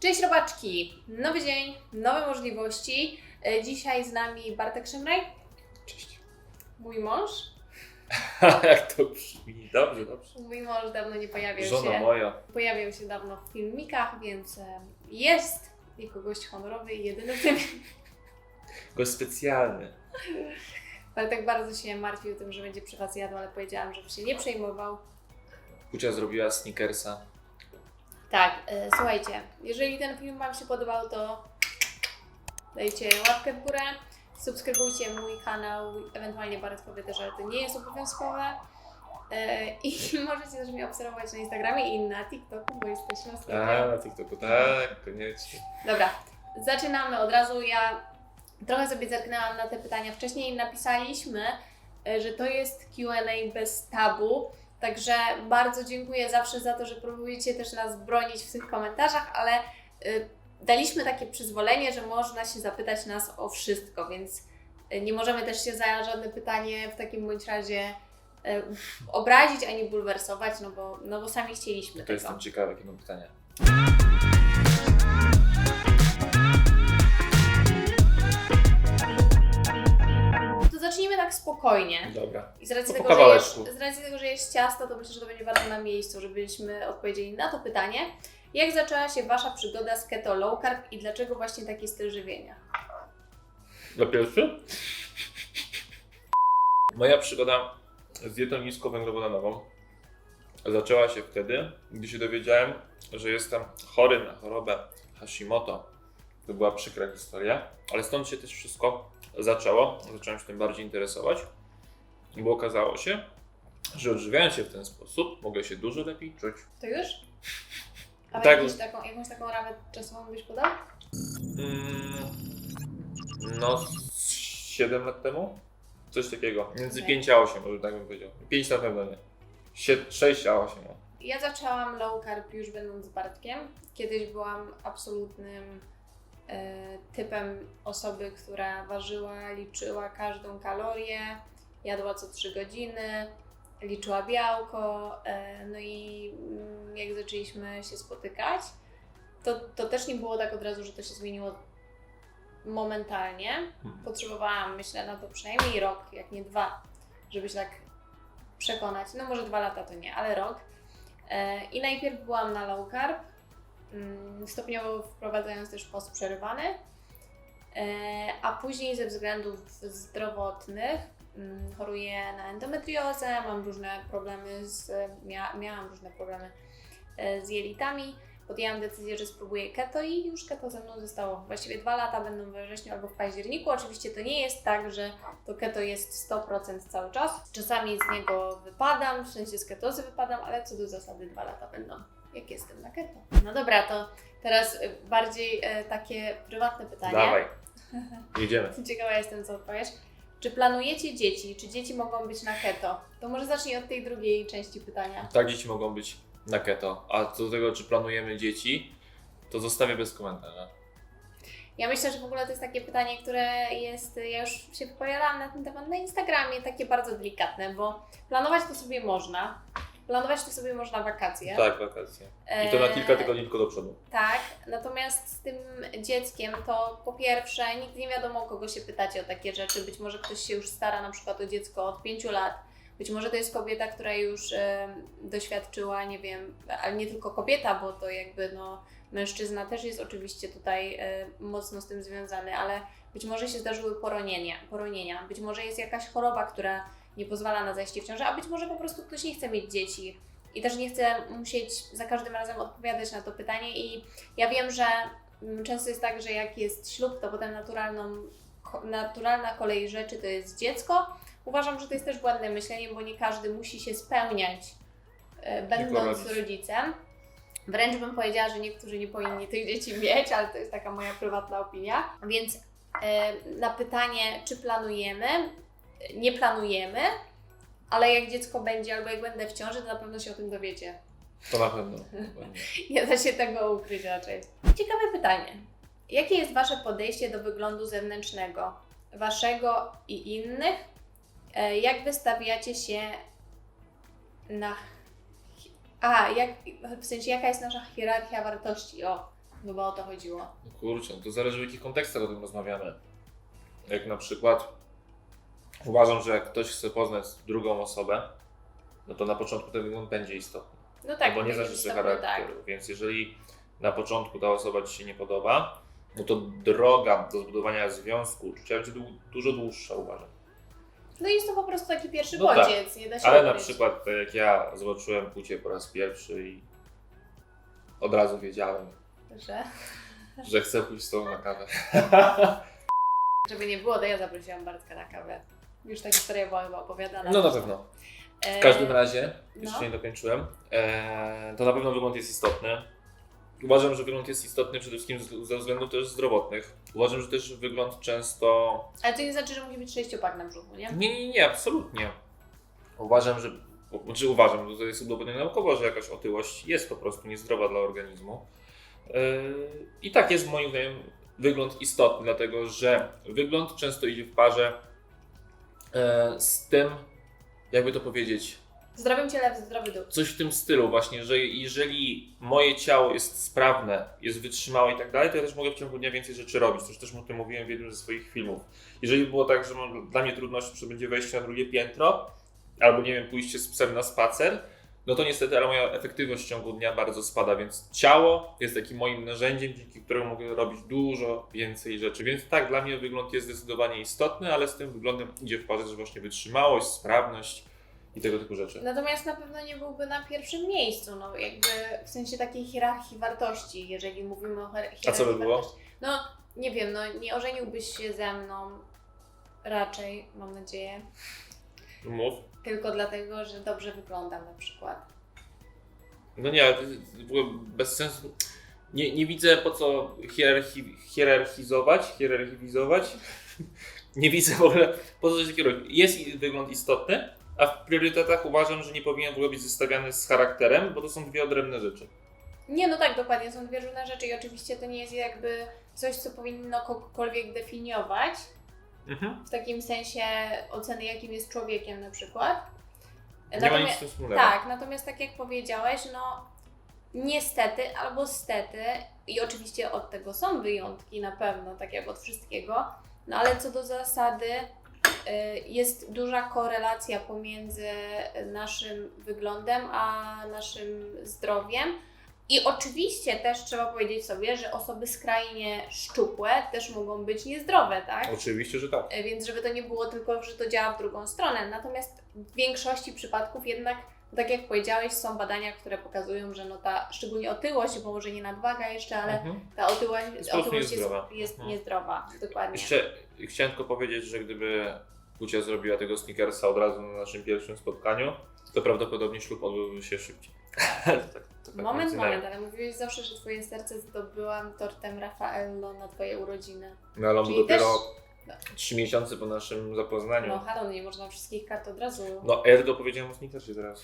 Cześć robaczki! Nowy dzień, nowe możliwości. E, Dzisiaj z nami Bartek Szymraj, Cześć. mój mąż. Jak to brzmi? Dobrze, dobrze. Mój mąż dawno nie pojawiał Żona się. moja. Pojawiał się dawno w filmikach, więc e, jest jako gość honorowy i jedyny w tym. Gość specjalny. Bartek bardzo się martwił tym, że będzie przy was jadł, ale powiedziałam, żeby się nie przejmował. Kucia zrobiła sneakersa. Tak, e, słuchajcie, jeżeli ten film Wam się podobał, to dajcie łapkę w górę, subskrybujcie mój kanał, ewentualnie Bartek powie też, ale to nie jest obowiązkowe. E, I możecie też mnie obserwować na Instagramie i na TikToku, bo jesteśmy. A, na TikToku, tak, koniecznie. Dobra, zaczynamy od razu. Ja trochę sobie zerknęłam na te pytania wcześniej. Napisaliśmy, e, że to jest QA bez tabu. Także bardzo dziękuję zawsze za to, że próbujecie też nas bronić w tych komentarzach, ale y, daliśmy takie przyzwolenie, że można się zapytać nas o wszystko, więc y, nie możemy też się za żadne pytanie w takim bądź razie y, obrazić ani bulwersować, no bo, no bo sami chcieliśmy To tego. jestem ciekawy, jakie mam pytania. Tak spokojnie. Dobra. I z racji, To po tego, że jest, z racji tego, że jest ciasto, to myślę, że to będzie bardzo na miejscu, żebyśmy odpowiedzieli na to pytanie. Jak zaczęła się Wasza przygoda z keto low carb i dlaczego właśnie taki styl żywienia? Dla pierwszy? Moja przygoda z dietą niskowęglowodanową zaczęła się wtedy, gdy się dowiedziałem, że jestem chory na chorobę Hashimoto. To była przykra historia, ale stąd się też wszystko zaczęło. Zacząłem się tym bardziej interesować, bo okazało się, że odżywiając się w ten sposób, mogę się dużo lepiej czuć. To już? A Tak. jakąś, taką, jakąś taką ramę czasową byś podał? Mm, no, z 7 lat temu? Coś takiego. Między Okej. 5 a 8, może tak bym powiedział. 5 na pewno nie. Sie- 6 a 8. no. Ja zaczęłam low carb już będąc z Bartkiem. Kiedyś byłam absolutnym typem osoby, która ważyła, liczyła każdą kalorię, jadła co 3 godziny, liczyła białko. E, no i mm, jak zaczęliśmy się spotykać, to, to też nie było tak od razu, że to się zmieniło momentalnie. Hmm. Potrzebowałam, myślę, na to przynajmniej rok, jak nie dwa, żeby się tak przekonać. No może dwa lata to nie, ale rok. E, I najpierw byłam na low carb, stopniowo wprowadzając też post przerywany, E, a później ze względów zdrowotnych mm, choruję na endometriozę, mam różne problemy z, mia, miałam różne problemy e, z jelitami. Podjęłam decyzję, że spróbuję keto i już keto ze mną zostało. Właściwie dwa lata będą we wrześniu albo w październiku. Oczywiście to nie jest tak, że to keto jest 100% cały czas. Czasami z niego wypadam, w sensie z ketozy wypadam, ale co do zasady dwa lata będą, jak jestem na keto. No dobra, to teraz y, bardziej e, takie prywatne pytanie. Dawaj. Jedziemy. Ciekawa jestem, co odpowiesz. Czy planujecie dzieci? Czy dzieci mogą być na keto? To może zacznij od tej drugiej części pytania. Tak, dzieci mogą być na keto. A co do tego, czy planujemy dzieci, to zostawię bez komentarza. Ja myślę, że w ogóle to jest takie pytanie, które jest, ja już się wypowiadałam na ten temat na Instagramie, takie bardzo delikatne, bo planować to sobie można. Planować to sobie można wakacje. Tak, wakacje. I to na kilka tygodni tylko do przodu. Tak, natomiast z tym dzieckiem to po pierwsze nigdy nie wiadomo, kogo się pytacie o takie rzeczy. Być może ktoś się już stara na przykład o dziecko od pięciu lat. Być może to jest kobieta, która już e, doświadczyła, nie wiem, ale nie tylko kobieta, bo to jakby no, mężczyzna też jest oczywiście tutaj e, mocno z tym związany, ale być może się zdarzyły poronienia, poronienia. Być może jest jakaś choroba, która nie pozwala na zajście w ciążę, a być może po prostu ktoś nie chce mieć dzieci i też nie chce musieć za każdym razem odpowiadać na to pytanie. I ja wiem, że mm, często jest tak, że jak jest ślub, to potem naturalną, naturalna kolej rzeczy to jest dziecko. Uważam, że to jest też błędne myślenie, bo nie każdy musi się spełniać, e, będąc rodzic. rodzicem. Wręcz bym powiedziała, że niektórzy nie powinni tych dzieci mieć, ale to jest taka moja prywatna opinia. Więc e, na pytanie, czy planujemy, nie planujemy, ale jak dziecko będzie albo jak będę w ciąży, to na pewno się o tym dowiecie. To na pewno. Nie da się tego ukryć raczej. Ciekawe pytanie. Jakie jest Wasze podejście do wyglądu zewnętrznego? Waszego i innych? E, Jak wystawiacie się na. A, jak, w sensie jaka jest nasza hierarchia wartości? O, Chyba o to chodziło. No kurczę, to zależy w jakich kontekstach o tym rozmawiamy. Jak na przykład uważam, że jak ktoś chce poznać drugą osobę, no to na początku ten wygląd będzie istotny. No tak, bo nie będzie znaczy istotne, charakteru. Więc jeżeli na początku ta osoba Ci się nie podoba, no to droga do zbudowania związku, uczucia będzie dużo dłuższa, uważam. No jest to po prostu taki pierwszy No tak. bodziec, nie da się Ale na przykład tak jak ja zobaczyłem płcie po raz pierwszy i od razu wiedziałem, Że, że chcę pójść z tobą na kawę. żeby nie było, to ja zaprosiłam Bartka na kawę. Już ta historia była chyba opowiadana. No na pewno. E, W każdym razie, jeszcze no. nie dokończyłem, e, to na pewno wygląd jest istotny. Uważam, że wygląd jest istotny przede wszystkim ze względów też zdrowotnych. Uważam, że też wygląd często Ale to nie znaczy, że musi być sześciopak na brzuchu, nie? Nie, nie, nie, absolutnie. Uważam, że. Znaczy uważam, że to jest udowodnione naukowo, że jakaś otyłość jest po prostu niezdrowa dla organizmu. Yy, I tak jest moim zdaniem wygląd istotny, dlatego że wygląd często idzie w parze z tym, jakby to powiedzieć, zdrowym ciele, w zdrowy duch. coś w tym stylu właśnie, że jeżeli moje ciało jest sprawne, jest wytrzymałe i tak dalej, to ja też mogę w ciągu dnia więcej rzeczy robić. Coś też o tym mówiłem w jednym ze swoich filmów. Jeżeli było tak, że mam dla mnie trudności przy będzie wejście na drugie piętro, albo nie wiem, pójście z psem na spacer, no to niestety, ale moja efektywność w ciągu dnia bardzo spada, więc ciało jest takim moim narzędziem, dzięki któremu mogę robić dużo więcej rzeczy. Więc tak, dla mnie wygląd jest zdecydowanie istotny, ale z tym wyglądem idzie w parze też właśnie wytrzymałość, sprawność i tego typu rzeczy. Natomiast na pewno nie byłby na pierwszym miejscu, no jakby w sensie takiej hierarchii wartości, jeżeli mówimy o hier- hierarchii A co by było? wartości. No nie wiem, no nie ożeniłbyś się ze mną raczej, mam nadzieję, Mów. Tylko dlatego, że dobrze wyglądam na przykład. No nie, ale to jest w ogóle bez sensu. Nie, nie widzę po co hierarchi, hierarchizować, hierarchizować. nie widzę w ogóle po co coś takiego. Jest wygląd istotny, a w priorytetach uważam, że nie powinien w ogóle być zestawiany z charakterem, bo to są dwie odrębne rzeczy. Nie, no tak, dokładnie, są dwie różne rzeczy i oczywiście to nie jest jakby coś, co powinno kogokolwiek definiować, Mhm. w takim sensie oceny, jakim jest człowiekiem na przykład. Nie ma nic tym wspólnego. Tak, natomiast tak jak powiedziałeś, no niestety albo stety, i oczywiście od tego są wyjątki na pewno, tak jak od wszystkiego, no ale co do zasady y, jest duża korelacja pomiędzy naszym wyglądem a naszym zdrowiem. I oczywiście też trzeba powiedzieć sobie, że osoby skrajnie szczupłe też mogą być niezdrowe, tak? Oczywiście, że tak. E, Więc żeby to nie było tylko, że to działa w drugą stronę. Natomiast w większości przypadków jednak, no tak jak powiedziałeś, są badania, które pokazują, że no ta szczególnie otyłość, bo może nie nadwaga jeszcze, ale Mhm. ta otyłość, Jest otyłość jest, niezdrowa. jest Mhm. niezdrowa. Dokładnie. Jeszcze chciałem tylko powiedzieć, że gdyby Kucia zrobiła tego sneakersa od razu na naszym pierwszym spotkaniu, to prawdopodobnie ślub odbyłby się szybciej. tak, tak Moment, moment, ale mówiłeś zawsze, że twoje serce zdobyłam tortem Raffaello na twoje urodziny. No ale on Czyli dopiero też- trzy miesiące po naszym zapoznaniu. No halo, no nie można wszystkich kart od razu. No, ja tylko powiedziałem o sneakersie teraz.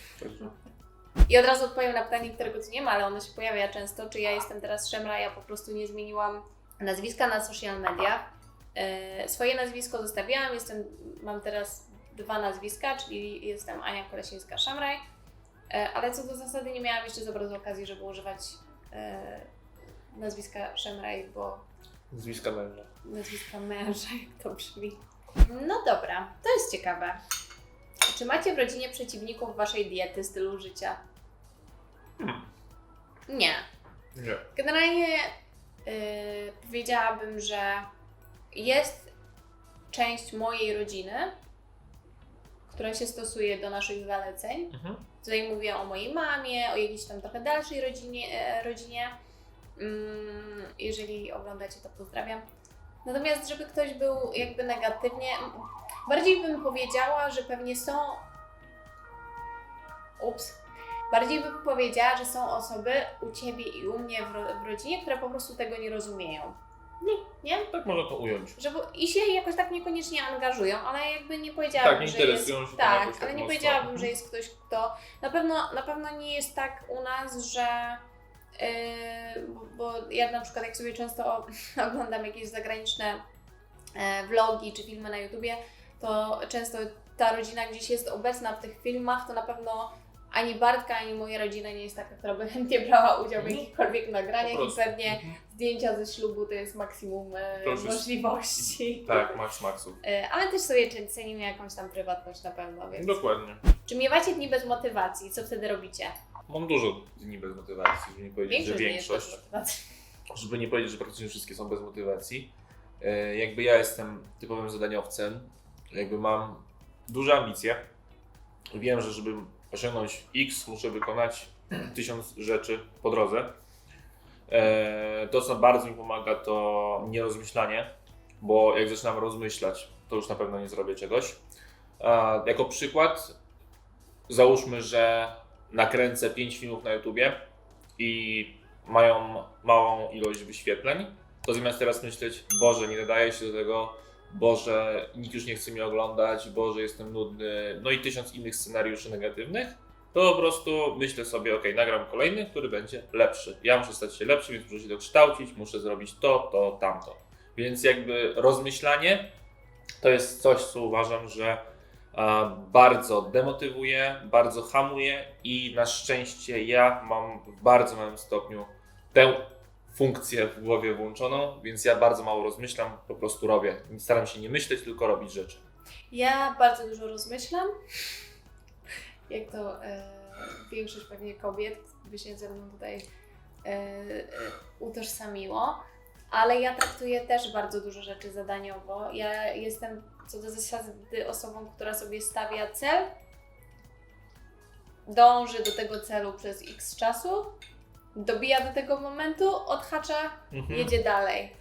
I od razu odpowiem na pytanie, którego tu nie ma, ale ono się pojawia często. Czy ja jestem teraz Szemra, ja po prostu nie zmieniłam nazwiska na social mediach. E, swoje nazwisko zostawiłam, jestem, mam teraz dwa nazwiska, czyli jestem Ania Kolesińska-Szemraj, e, ale co do zasady nie miałam jeszcze za bardzo okazji, żeby używać e, nazwiska Szemraj, bo Nazwiska męża. nazwiska męża, jak to brzmi. No dobra, to jest ciekawe. Czy macie w rodzinie przeciwników waszej diety, stylu życia? Hmm. Nie. Nie. Generalnie yy, powiedziałabym, że jest część mojej rodziny, która się stosuje do naszych zaleceń. Mhm. Tutaj mówię o mojej mamie, o jakiejś tam trochę dalszej rodzinie. E, rodzinie. Mm, jeżeli oglądacie, to pozdrawiam. Natomiast, żeby ktoś był jakby negatywnie, bardziej bym powiedziała, że pewnie są. Ups. Bardziej bym powiedziała, że są osoby u ciebie i u mnie w rodzinie, które po prostu tego nie rozumieją. Nie? Nie? Tak można to ująć. Że bo, I się jakoś tak niekoniecznie angażują, ale jakby nie powiedziałabym, Tak, nie że interesują jest, się tym Tak, jakoś tak ale nie mocno. powiedziałabym, Mhm. że jest ktoś, kto... Na pewno, na pewno nie jest tak u nas, że... Yy, bo, bo ja na przykład jak sobie często oglądam jakieś zagraniczne e, vlogi czy filmy na YouTubie, to często ta rodzina gdzieś jest obecna w tych filmach, to na pewno ani Bartka, ani moja rodzina nie jest taka, która by chętnie brała udział w Mhm. jakichkolwiek nagraniach i pewnie Mhm. zdjęcia ze ślubu to jest maksimum e, To już jest- możliwości. Tak, max maxów. E, ale też sobie cenimy jakąś tam prywatność na pewno, więc... Dokładnie. Czy miewacie dni bez motywacji? Co wtedy robicie? Mam dużo dni bez motywacji, żeby nie powiedzieć, że większość. bez motywacji. żeby nie powiedzieć, że praktycznie wszystkie są bez motywacji. E, Jakby ja jestem typowym zadaniowcem, jakby mam duże ambicje. Wiem, że żeby osiągnąć X, muszę wykonać tysiąc rzeczy po drodze. E, To, co bardzo mi pomaga, to nierozmyślanie, bo jak zaczynam rozmyślać, to już na pewno nie zrobię czegoś. Jako przykład, załóżmy, że nakręcę 5 filmów na YouTubie i mają małą ilość wyświetleń, to zamiast teraz myśleć, Boże, nie nadaje się do tego, Boże, nikt już nie chce mnie oglądać, Boże, jestem nudny, no i tysiąc innych scenariuszy negatywnych, to po prostu myślę sobie, ok, nagram kolejny, który będzie lepszy. Ja muszę stać się lepszy, więc muszę się dokształcić, muszę zrobić to, to, tamto. Więc jakby rozmyślanie to jest coś, co uważam, że a, bardzo demotywuje, bardzo hamuje i na szczęście ja mam w bardzo małym stopniu tę funkcję w głowie włączoną, więc ja bardzo mało rozmyślam, po prostu robię. Staram się nie myśleć, tylko robić rzeczy. Ja bardzo dużo rozmyślam, jak to e, większość pewnie kobiet by się ze mną tutaj e, utożsamiło, ale ja traktuję też bardzo dużo rzeczy zadaniowo. Ja jestem co do zasady osobą, która sobie stawia cel, dąży do tego celu przez x czasu, dobija do tego momentu, odhacza jedzie dalej.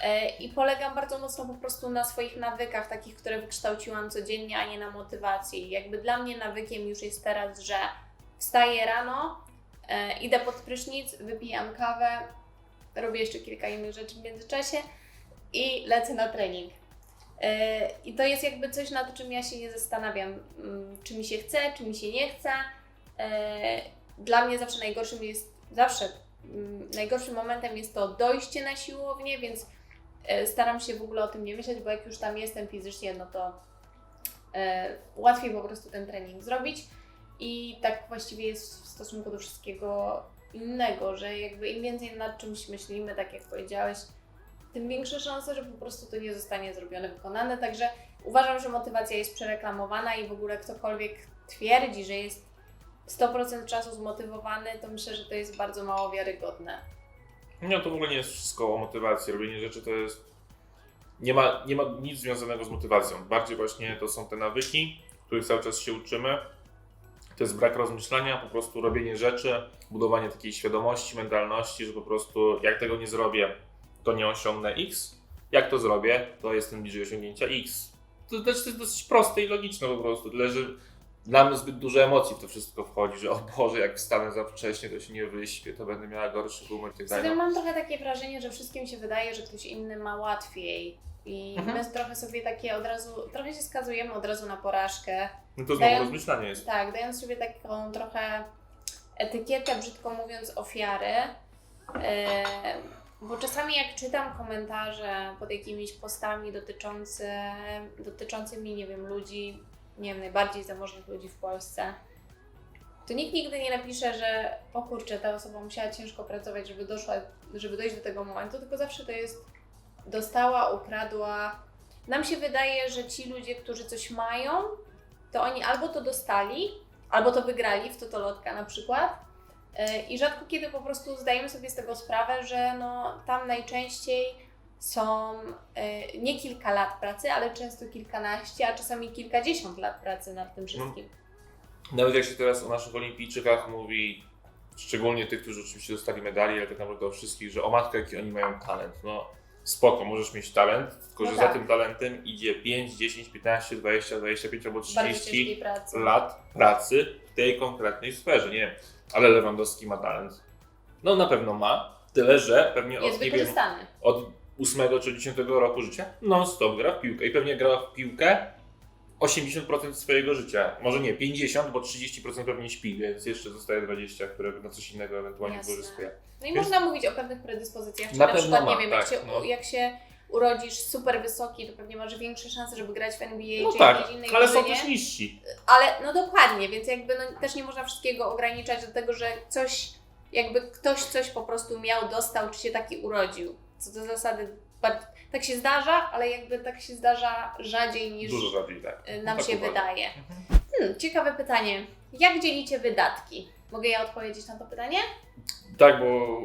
E, I polegam bardzo mocno po prostu na swoich nawykach, takich, które wykształciłam codziennie, a nie na motywacji. Jakby dla mnie nawykiem już jest teraz, że wstaję rano, e, idę pod prysznic, wypijam kawę, robię jeszcze kilka innych rzeczy w międzyczasie i lecę na trening. E, I to jest jakby coś, nad czym ja się nie zastanawiam, mm, czy mi się chce, czy mi się nie chce. Dla mnie zawsze najgorszym jest, zawsze mm, najgorszym momentem jest to dojście na siłownię, więc e, staram się w ogóle o tym nie myśleć, bo jak już tam jestem fizycznie, no to e, łatwiej po prostu ten trening zrobić. I tak właściwie jest w stosunku do wszystkiego innego, że jakby im więcej nad czymś myślimy, tak jak powiedziałeś, tym większe szanse, że po prostu to nie zostanie zrobione, wykonane. Także uważam, że motywacja jest przereklamowana i w ogóle ktokolwiek twierdzi, że jest 100% czasu zmotywowany, to myślę, że to jest bardzo mało wiarygodne. No to w ogóle nie jest wszystko o motywacji. Robienie rzeczy to jest. Nie ma, nie ma nic związanego z motywacją. Bardziej właśnie to są te nawyki, których cały czas się uczymy. To jest brak rozmyślania, po prostu robienie rzeczy, budowanie takiej świadomości, mentalności, że po prostu jak tego nie zrobię, to nie osiągnę X. Jak to zrobię, to jestem bliżej osiągnięcia X. To to jest dosyć proste i logiczne po prostu. Tyle, że dla mnie zbyt dużo emocji w to wszystko wchodzi, że o Boże, jak wstanę za wcześnie, to się nie wyśpię, to będę miała gorszy humor i tak Zatem dalej. mam trochę takie wrażenie, że wszystkim się wydaje, że ktoś inny ma łatwiej. I Mhm. my trochę sobie takie od razu, trochę się skazujemy od razu na porażkę. No to znowu Dają- rozmyślanie jest. Tak, dając sobie taką trochę etykietę, brzydko mówiąc, ofiary. Bo czasami jak czytam komentarze pod jakimiś postami dotyczący, dotyczącymi, nie wiem, ludzi, nie wiem, najbardziej zamożnych ludzi w Polsce, to nikt nigdy nie napisze, że o kurczę, ta osoba musiała ciężko pracować, żeby, doszła, żeby dojść do tego momentu, tylko zawsze to jest dostała, ukradła. Nam się wydaje, że ci ludzie, którzy coś mają, to oni albo to dostali, albo to wygrali w Totolotka na przykład. Yy, I rzadko kiedy po prostu zdajemy sobie z tego sprawę, że no, tam najczęściej są yy, nie kilka lat pracy, ale często kilkanaście, a czasami kilkadziesiąt lat pracy nad tym wszystkim. Nawet jak się teraz o naszych olimpijczykach mówi, szczególnie tych, którzy oczywiście dostali medali, ale tak naprawdę o wszystkich, że o matkę, jaki oni mają talent. No spoko, możesz mieć talent, tylko No że tak. za tym talentem idzie 5, 10, 15, 20, 25 albo Bardzo ciężkiej 30 pracy. lat pracy w tej konkretnej sferze. Nie wiem, ale Lewandowski ma talent. No na pewno ma, tyle że pewnie Jest od, nie wiem, od 8 czy 10 roku życia non-stop gra w piłkę i pewnie gra w piłkę 80% swojego życia. Może nie 50, bo 30% pewnie śpi, więc jeszcze zostaje 20, które na coś innego ewentualnie Jasne. wykorzystuje. No i Więc- można mówić o pewnych predyspozycjach, czyli Na na, pewno przykład, ma, nie wiem, jak, tak, się, no. jak się urodzisz super wysoki, to pewnie masz większe szanse, żeby grać w NBA No czy tak, jakiejś innej ale są drużynie. też niżsi. Ale no dokładnie, więc jakby no, też nie można wszystkiego ograniczać do tego, że coś, jakby ktoś coś po prostu miał, dostał, czy się taki urodził. Co do zasady, tak się zdarza, ale jakby tak się zdarza rzadziej niż Dużo rzadziej, tak. y, nam Tak się uważam. wydaje. Hmm, ciekawe pytanie. Jak dzielicie wydatki? Mogę ja odpowiedzieć na to pytanie? Tak, bo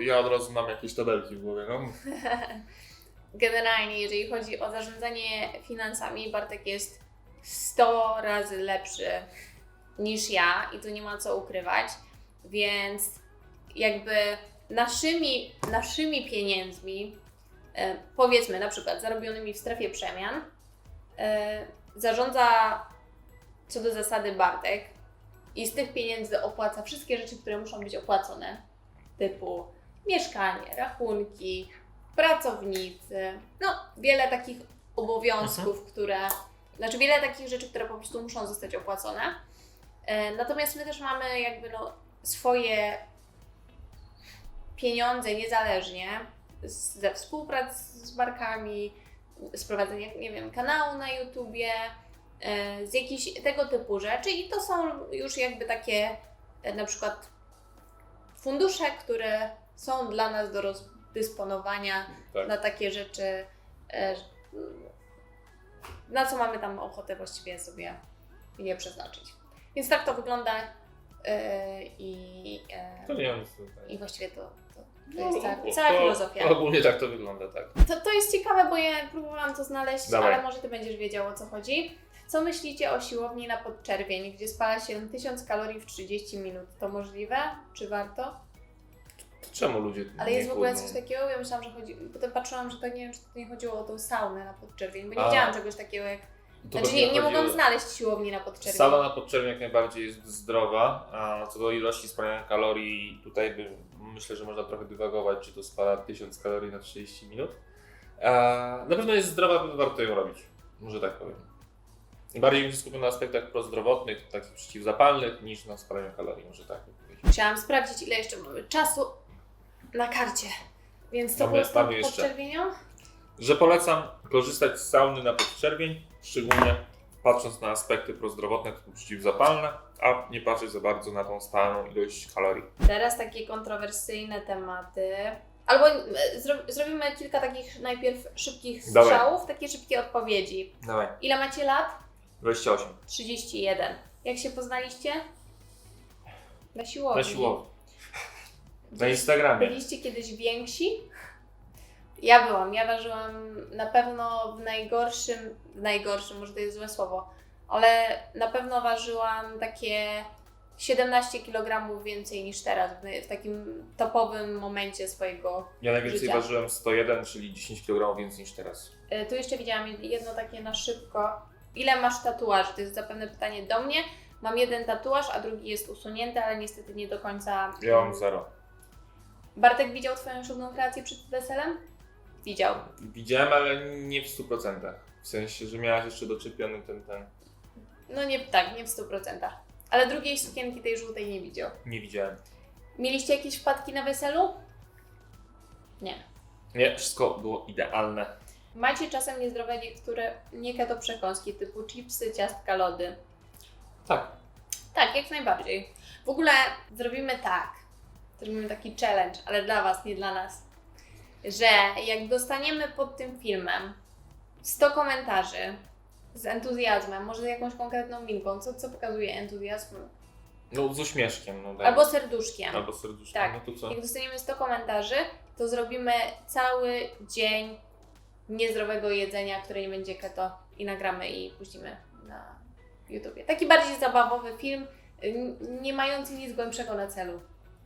ja od razu mam jakieś tabelki w głowie, no. Generalnie, jeżeli chodzi o zarządzanie finansami, Bartek jest 100 razy lepszy niż ja i tu nie ma co ukrywać, więc jakby naszymi, naszymi pieniędzmi, e, powiedzmy na przykład zarobionymi w strefie przemian, e, zarządza co do zasady Bartek i z tych pieniędzy opłaca wszystkie rzeczy, które muszą być opłacone, typu mieszkanie, rachunki, pracownicy, no wiele takich obowiązków, które, znaczy wiele takich rzeczy, które po prostu muszą zostać opłacone. E, Natomiast my też mamy jakby no swoje pieniądze niezależnie z- ze współpracy z barkami, z prowadzenia, nie wiem, kanału na YouTubie, e, z jakichś tego typu rzeczy i to są już jakby takie e, na przykład fundusze, które są dla nas do rozdysponowania Tak. na takie rzeczy, e, na co mamy tam ochotę właściwie sobie je przeznaczyć. Więc tak to wygląda i, dodania. i właściwie to, to, No, jest ta, to- cała to- filozofia. Ogólnie tak to wygląda, tak. To, to jest ciekawe, bo ja próbowałam to znaleźć, Dawaj. ale może Ty będziesz wiedział o co chodzi. Co myślicie o siłowni na podczerwień, gdzie spala się 1000 kalorii w 30 minut? To możliwe? Czy warto? To czemu ludzie Ale jest w ogóle coś takiego, ja myślałam, że chodzi. Potem patrzyłam, że to nie wiem, czy to nie chodziło o tą saunę na podczerwień, bo nie A. widziałam czegoś takiego jak. To Znaczy pewnie nie, nie mogłam znaleźć siłowni na podczerwień. Sala na podczerwień jak najbardziej jest zdrowa, a co do ilości spalania kalorii, tutaj by, myślę, że można trochę dywagować, czy to spala 1000 kalorii na 30 minut. A, na pewno jest zdrowa, warto ją robić, może tak powiem. Bardziej bym się skupił na aspektach prozdrowotnych, takich przeciwzapalnych, niż na spalaniu kalorii, może tak bym powiedział. Chciałam sprawdzić, ile jeszcze mamy czasu na karcie. Więc to Mamy- było mamy jeszcze. podczerwienią. Że polecam korzystać z sauny na podczerwień, szczególnie patrząc na aspekty prozdrowotne, typu przeciwzapalne, a nie patrzeć za bardzo na tą spaloną ilość kalorii. Teraz takie kontrowersyjne tematy. Albo e, zro, zrobimy kilka takich najpierw szybkich Dawaj. strzałów, takie szybkie odpowiedzi. Dawaj. Ile macie lat? 28. 31. Jak się poznaliście? Na siłowni. Na siłowni. Na Instagramie. Byliście kiedyś więksi? Ja byłam. Ja ważyłam na pewno w najgorszym, w najgorszym, może to jest złe słowo, ale na pewno ważyłam takie 17 kg więcej niż teraz, w, takim topowym momencie swojego. Ja najwięcej życia. ważyłem 101, czyli 10 kg więcej niż teraz. E, Tu jeszcze widziałam jedno takie na szybko. Ile masz tatuaży? To jest zapewne pytanie do mnie. Mam jeden tatuaż, a drugi jest usunięty, ale niestety nie do końca. Ja mam 0. Bartek widział Twoją ślubną kreację przed weselem? Widział. Widziałem, ale nie w 100%. W sensie, że miałaś jeszcze doczepiony ten, ten. No nie, tak, nie w 100%. Ale drugiej sukienki tej żółtej nie widział. Nie widziałem. Mieliście jakieś wpadki na weselu? Nie. Nie, wszystko było idealne. Macie czasem niezdrowe niektóre nie keto przekąski typu chipsy, ciastka, lody. Tak. Tak, jak najbardziej. W ogóle zrobimy tak. Zrobimy taki challenge, ale dla Was, nie dla nas. Że jak dostaniemy pod tym filmem 100 komentarzy z entuzjazmem, może z jakąś konkretną minką, co, co pokazuje entuzjazm? No z uśmieszkiem. No, daj. Albo serduszkiem. Albo serduszkiem. Tak. No to co? Jak dostaniemy 100 komentarzy, to zrobimy cały dzień niezdrowego jedzenia, które nie będzie keto i nagramy i puścimy na YouTubie. Taki bardziej zabawowy film, nie mający nic głębszego na celu.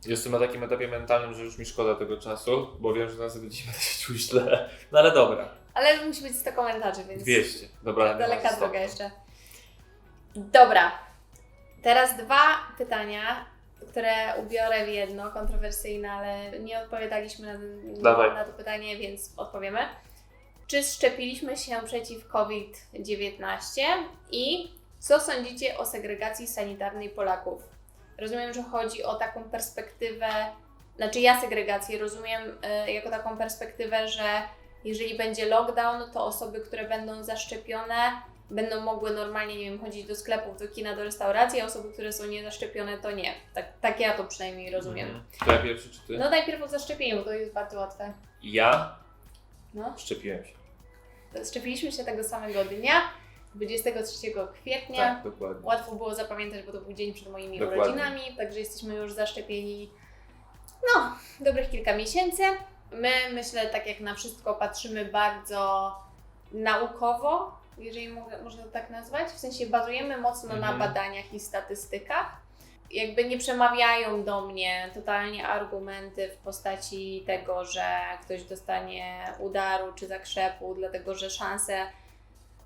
Jestem na takim etapie mentalnym, że już mi szkoda tego czasu, bo wiem, że nas będzie będę się czuł źle. No ale dobra. Ale musi być 100 komentarzy, więc 200. Dobra, nie daleka droga jeszcze. Dobra. Teraz dwa pytania, które ubiorę w jedno, kontrowersyjne, ale nie odpowiadaliśmy na, Dawaj. na to pytanie, więc odpowiemy. Czy szczepiliśmy się przeciw COVID-19 i co sądzicie o segregacji sanitarnej Polaków? Rozumiem, że chodzi o taką perspektywę, znaczy ja segregację rozumiem y, jako taką perspektywę, że jeżeli będzie lockdown, to osoby, które będą zaszczepione, będą mogły normalnie, nie wiem, chodzić do sklepów, do kina, do restauracji, a osoby, które są niezaszczepione, to nie. Tak, tak ja to przynajmniej rozumiem. Mhm. To ja pierwszy czy ty? No najpierw o zaszczepieniu, to jest bardzo łatwe. Ja No. szczepiłem się. Szczepiliśmy się tego samego dnia, 23 kwietnia. Tak, dokładnie. Łatwo było zapamiętać, bo to był dzień przed moimi Dokładnie. urodzinami, także jesteśmy już zaszczepieni no, dobrych kilka miesięcy. My, myślę, tak jak na wszystko, patrzymy bardzo naukowo, jeżeli mogę, można to tak nazwać. W sensie bazujemy mocno Mhm. na badaniach i statystykach. Jakby nie przemawiają do mnie totalnie argumenty w postaci tego, że ktoś dostanie udaru czy zakrzepu, dlatego że szanse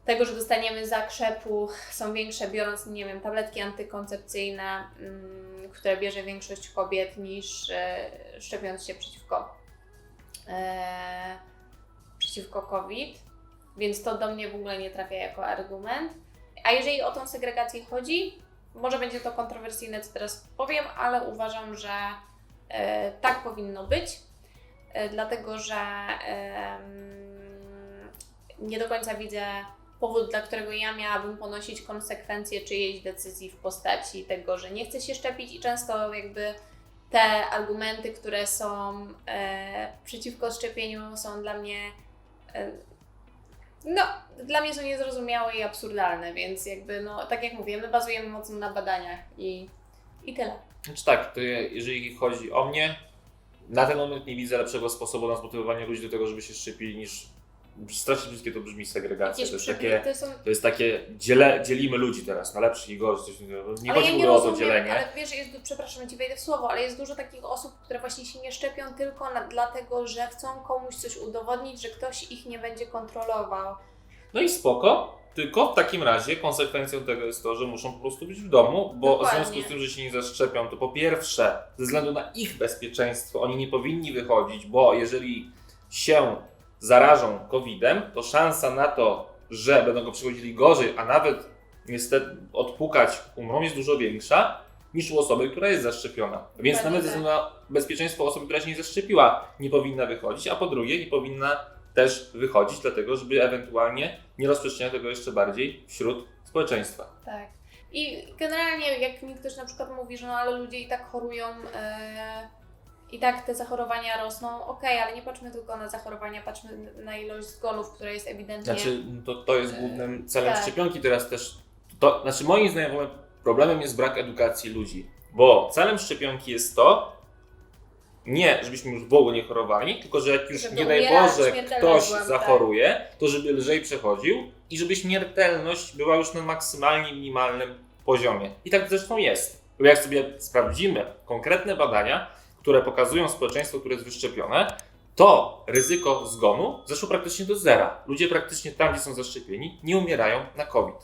tego, że dostaniemy zakrzepu są większe, biorąc, nie wiem, tabletki antykoncepcyjne, mm, które bierze większość kobiet, niż e, szczepiąc się przeciwko, e, przeciwko COVID. Więc to do mnie w ogóle nie trafia jako argument. A jeżeli o tą segregację chodzi, może będzie to kontrowersyjne, co teraz powiem, ale uważam, że e, tak powinno być, e, dlatego że em, nie do końca widzę powód, dla którego ja miałabym ponosić konsekwencje czyjejś decyzji w postaci tego, że nie chcę się szczepić i często jakby te argumenty, które są e, przeciwko szczepieniu są dla mnie e, no, dla mnie są niezrozumiałe i absurdalne, więc jakby no, tak jak mówię, my bazujemy mocno na badaniach i, i tyle. Znaczy tak, to jeżeli chodzi o mnie, na ten moment nie widzę lepszego sposobu na zmotywowanie ludzi do tego, żeby się szczepili niż strasznie brzydkie to brzmi segregacja. To jest takie, są to jest takie dziele, dzielimy ludzi teraz na lepszych i gorszych. takiego. Nie ale chodzi ja nie ogóle o to rozumiem, dzielenie. ale wiesz, jest, przepraszam, Ci wejdę w słowo, ale jest dużo takich osób, które właśnie się nie szczepią tylko na, dlatego, że chcą komuś coś udowodnić, że ktoś ich nie będzie kontrolował. No i spoko. Tylko w takim razie konsekwencją tego jest to, że muszą po prostu być w domu, bo Dokładnie. w związku z tym, że się nie zaszczepią, to po pierwsze, ze względu na ich bezpieczeństwo, oni nie powinni wychodzić, bo jeżeli się zarażą COVID-em, to szansa na to, że będą go przechodzili gorzej, a nawet niestety odpukać umrą, jest dużo większa niż u osoby, która jest zaszczepiona. Więc Dokładnie nawet ze względu na bezpieczeństwo osoby, która się nie zaszczepiła, nie powinna wychodzić, a po drugie, nie powinna też wychodzić, dlatego żeby ewentualnie nie rozprzestrzeniać tego jeszcze bardziej wśród społeczeństwa. Tak. I generalnie, jak mi ktoś na przykład mówi, że no ale ludzie i tak chorują, e, i tak te zachorowania rosną, okej, ale nie patrzmy tylko na zachorowania, patrzmy na ilość zgonów, która jest ewidentnie. Znaczy, to, to jest głównym celem tak. szczepionki teraz też. To, znaczy, moim zdaniem problemem jest brak edukacji ludzi, bo celem szczepionki jest to, nie, żebyśmy już w ogóle nie chorowali, tylko że jak już Żeby nie daj Boże ktoś tak. zachoruje, to żeby lżej przechodził i żeby śmiertelność była już na maksymalnie minimalnym poziomie. I tak zresztą jest. Bo jak sobie sprawdzimy konkretne badania, które pokazują społeczeństwo, które jest wyszczepione, to ryzyko zgonu zeszło praktycznie do zera. Ludzie praktycznie tam, gdzie są zaszczepieni, nie umierają na COVID.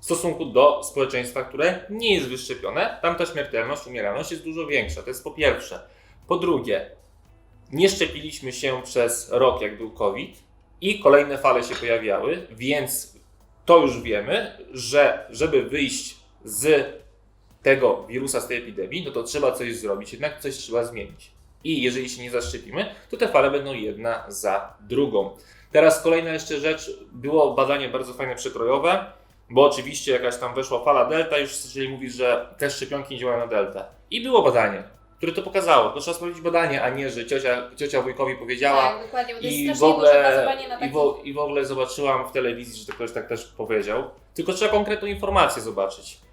W stosunku do społeczeństwa, które nie jest wyszczepione, tam ta śmiertelność, umieralność jest dużo większa. To jest po pierwsze. Po drugie, nie szczepiliśmy się przez rok, jak był COVID, i kolejne fale się pojawiały, więc to już wiemy, że żeby wyjść z tego wirusa, z tej epidemii, no to trzeba coś zrobić, jednak coś trzeba zmienić. I jeżeli się nie zaszczepimy, to te fale będą jedna za drugą. Teraz kolejna jeszcze rzecz, było badanie bardzo fajne przekrojowe, bo oczywiście jakaś tam weszła fala delta, już zaczęli mówić, że te szczepionki nie działają na delta. I było badanie, które to pokazało. To trzeba sprawdzić badanie, a nie, że ciocia, ciocia wujkowi powiedziała, tak, i w, ogóle, i, w, I w ogóle zobaczyłam w telewizji, że to ktoś tak też powiedział. Tylko trzeba konkretną informację zobaczyć.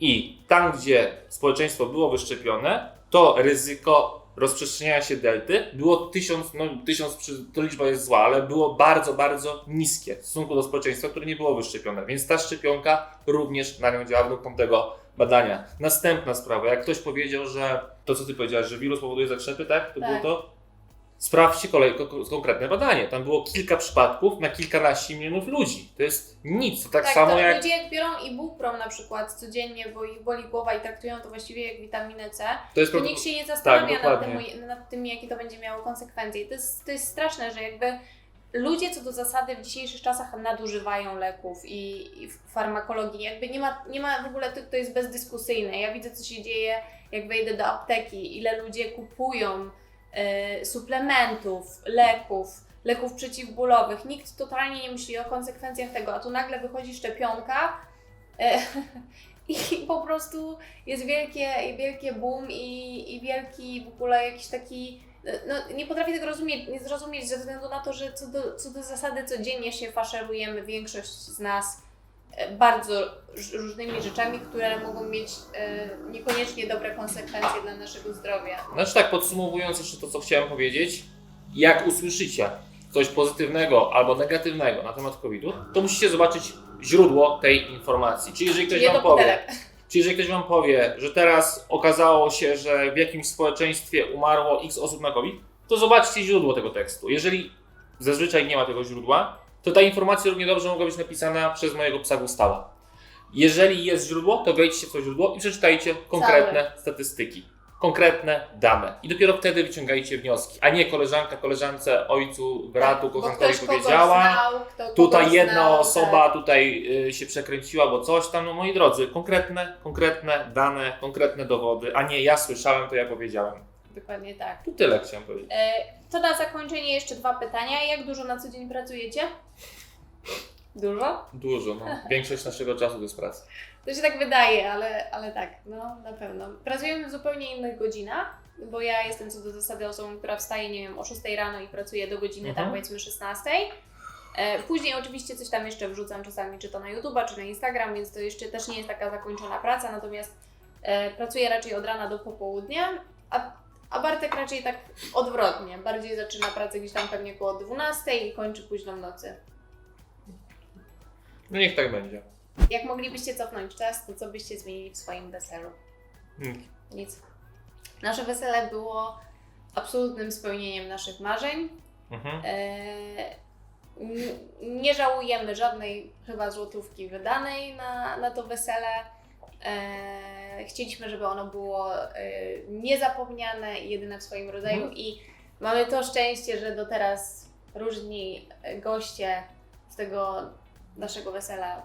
I tam, gdzie społeczeństwo było wyszczepione, to ryzyko rozprzestrzeniania się delty było tysiąc, no tysiąc, przy- to liczba jest zła, ale było bardzo, bardzo niskie w stosunku do społeczeństwa, które nie było wyszczepione. Więc ta szczepionka również na nią działa według tamtego badania. Następna sprawa, jak ktoś powiedział, że to co ty powiedziałeś, że wirus powoduje zakrzepy, tak? To Tak. było to? Sprawdźcie kolej, ko- ko- konkretne badanie. Tam było kilka przypadków na kilkanaście milionów ludzi. To jest nic. To tak, Tak, samo to jak. ludzie jak biorą ibuprom na przykład codziennie, bo ich boli głowa i traktują to właściwie jak witaminę C, To jest to nikt się nie zastanawia nad, Tak, dokładnie. tym, nad tym, jakie to będzie miało konsekwencje. To jest, to jest straszne, że jakby ludzie co do zasady w dzisiejszych czasach nadużywają leków i, i farmakologii. Jakby nie ma, nie ma w ogóle, to, to jest bezdyskusyjne. Ja widzę, co się dzieje, jak wejdę do apteki, ile ludzie kupują suplementów, leków, leków przeciwbólowych. Nikt totalnie nie myśli o konsekwencjach tego, a tu nagle wychodzi szczepionka e, i po prostu jest wielkie, wielkie boom i, i wielki w ogóle jakiś taki. No, nie potrafię tego rozumieć, nie zrozumieć ze względu na to, że co do, co do zasady codziennie się faszerujemy, większość z nas e, bardzo różnymi rzeczami, które mogą mieć e, niekoniecznie dobre konsekwencje dla naszego zdrowia. Znaczy tak podsumowując jeszcze to, co chciałem powiedzieć, jak usłyszycie coś pozytywnego albo negatywnego na temat COVID-u, to musicie zobaczyć źródło tej informacji. Czyli jeżeli ktoś wam powie, pudelek. czyli jeżeli ktoś wam powie, że teraz okazało się, że w jakimś społeczeństwie umarło x osób na COVID, to zobaczcie źródło tego tekstu. Jeżeli zazwyczaj nie ma tego źródła, to ta informacja równie dobrze mogła być napisana przez mojego psa Gustawa. Jeżeli jest źródło, to wejdźcie w to źródło i przeczytajcie konkretne statystyki, konkretne dane. I dopiero wtedy wyciągajcie wnioski, a nie koleżanka koleżance, ojcu, bratu, Tak, kochankowi powiedziała. Znał, Tutaj jedna znał, osoba tak. tutaj y, się przekręciła, bo coś tam, no moi drodzy, konkretne, konkretne dane, konkretne dowody, a nie ja słyszałem, to ja powiedziałem. Dokładnie tak. Tu tyle chciałem powiedzieć. E, To na zakończenie jeszcze dwa pytania. Jak dużo na co dzień pracujecie? Dużo? Dużo, no. Większość naszego czasu to jest praca. To się tak wydaje, ale, ale tak, no na pewno. Pracujemy w zupełnie innych godzinach, bo ja jestem co do zasady osobą, która wstaje, nie wiem, o 6 rano i pracuje do godziny tam Mhm. powiedzmy 16. E, Później oczywiście coś tam jeszcze wrzucam czasami, czy to na YouTube'a, czy na Instagram, więc to jeszcze też nie jest taka zakończona praca, natomiast e, pracuję raczej od rana do popołudnia, a, a Bartek raczej tak odwrotnie. Bardziej zaczyna pracę gdzieś tam pewnie koło 12 i kończy późną w nocy. No niech tak będzie. Jak moglibyście cofnąć czas, to co byście zmienili w swoim weselu? Hmm. Nic. Nasze wesele było absolutnym spełnieniem naszych marzeń. Mhm. Eee, n- nie żałujemy żadnej chyba złotówki wydanej na, na to wesele. Eee, chcieliśmy, żeby ono było e, niezapomniane i jedyne w swoim rodzaju Mhm. i mamy to szczęście, że do teraz różni goście z tego naszego wesela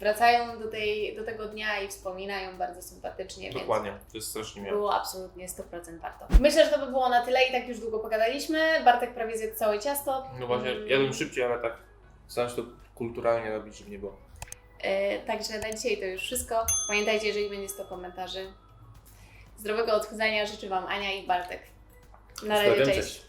wracają do, tej, do tego dnia i wspominają bardzo sympatycznie. Dokładnie, to jest strasznie miłe. było absolutnie 100% warto. Myślę, że to by było na tyle i tak już długo pogadaliśmy. Bartek prawie zjadł całe ciasto. No właśnie, Mm, jadłem szybciej, ale tak staram się to kulturalnie robić, żeby nie było. E, Także na dzisiaj to już wszystko. Pamiętajcie, jeżeli będzie 100 komentarzy. Zdrowego odchudzania życzę Wam Ania i Bartek. Na razie, cześć. cześć.